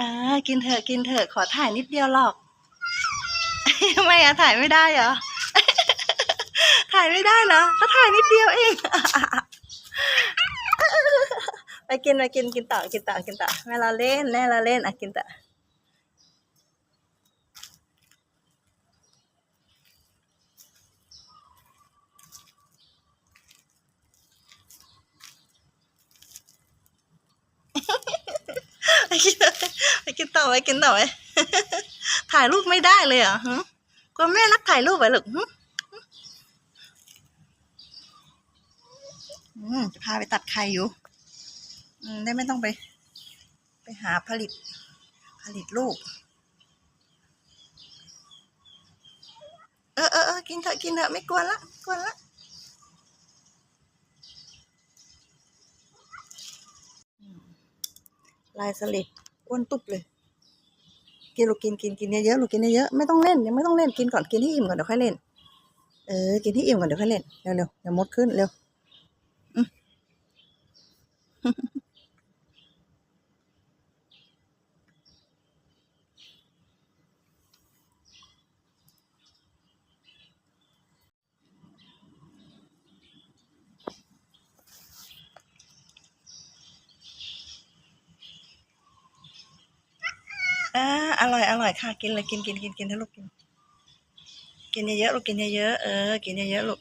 อ่ากินเถอะกินเถอะขอถ่ายนิดเดียวหรอกทำไมอะถ่ายไม่ได้เหรอ ถ่ายไม่ได้เหรอก็ถ่ายนิดเดียวเอง ไปกินไปกินกินต่อกินต่อกินต่อแม่เราเล่นแม่เราเล่นอะกินต่อ ไปกินไป กินต่อไปกินต่อไปถ่ายรูปไม่ได้เลยเหรอฮะกลัวแม่รักถ่ายรูปไปหรอกหึอืมจะพาไปตัดไข่อยู่ได้ไม่ต้องไป ไปหาผลิต ผลิตลูก เออเออเออกินเถอะกินเถอะไม่กวนละกวนละลายสลิดอ้วนตุบเลย กินลูกกินกินกินเยอะๆลูกกินเยอะๆไม่ต้องเล่นยังไม่ต้องเล่นกินก่อนกินให้อิ่มก่อนเดี๋ยวค่อยเล่น เออ กินให้อิ่มก่อนเดี๋ยวค่อยเล่นเร็วๆเดี๋ยวมดขึ้นเร็ว อ่าอร่อยอร่อยค่ะ กินเลยกินกินกินกินให้ลูกกิน กินเยอะๆลูกกินเยอะๆเออ กินเยอะๆลูก